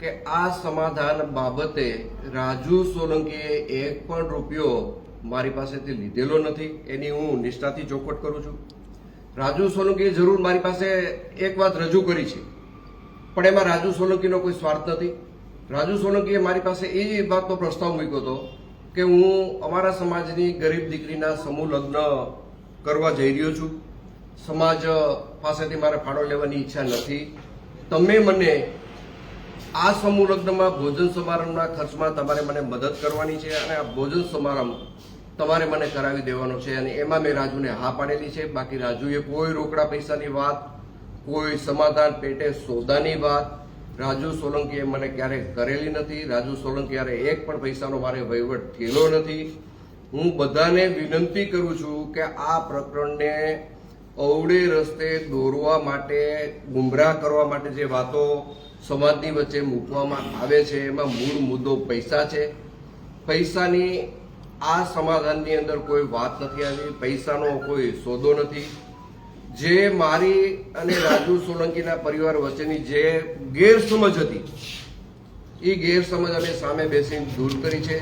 કે આ સમાધાન બાબતે રાજુ સોલંકીએ એક પણ રૂપિયો મારી પાસેથી લીધેલો નથી. એની હું નિષ્ઠાથી ચોખવટ કરું છું. રાજુ સોલંકીએ જરૂર મારી પાસે એક વાત રજૂ કરી છે. પણ એમાં રાજુ સોલંકીનો કોઈ સ્વાર્થ નથી. રાજુ સોલંકીએ મારી પાસે એ વાતનો પ્રસ્તાવ મૂક્યો હતો કે હું અમારા સમાજની ગરીબ દીકરીના સમૂહ લગ્ન કરવા જઈ રહ્યો છું. સમાજ પાસેથી મારે ફાળો લેવાની ઈચ્છા નથી. તમે મને આ સમૂહ લગ્નમાં ભોજન સમારંભના ખર્ચમાં તમારે મને મદદ કરવાની છે અને આ ભોજન સમારંભ તમારે મને કરાવી દેવાનો છે અને એમાં મેં રાજુને હા પાડેલી છે. બાકી રાજુએ કોઈ રોકડા પૈસાની વાત, કોઈ સમાધાન પેટે સોદાની વાત, રાજુ સોલંકીએ મને ક્યારેય કરેલી નથી. રાજુ સોલંકી યારે એક પણ પૈસાનો મારે વહીવટ થયેલો નથી. હું બધાને વિનંતી કરું છું કે આ પ્રકરણને અવળે રસ્તે દોરવા માટે, ગુમરાહ કરવા માટે જે વાતો સમાજની વચ્ચે મૂકવામાં આવે છે, એમાં મૂળ મુદ્દો પૈસા છે. પૈસાની આ સમાધાનની અંદર કોઈ વાત નથી આવી, પૈસાનો કોઈ સોદો નથી. જે મારી અને રાજુ સોલંકીના પરિવાર વચ્ચેની જે ગેરસમજ હતી એ ગેરસમજ અમે સામે બેસીને દૂર કરી છે.